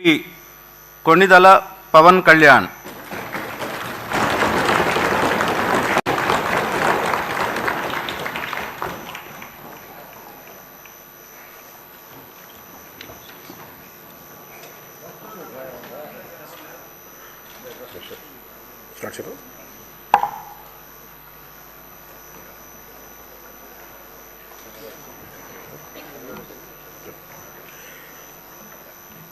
Shri Konidala Pawan Kalyan start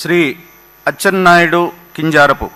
Shri Atchannaidu Kinjarapu.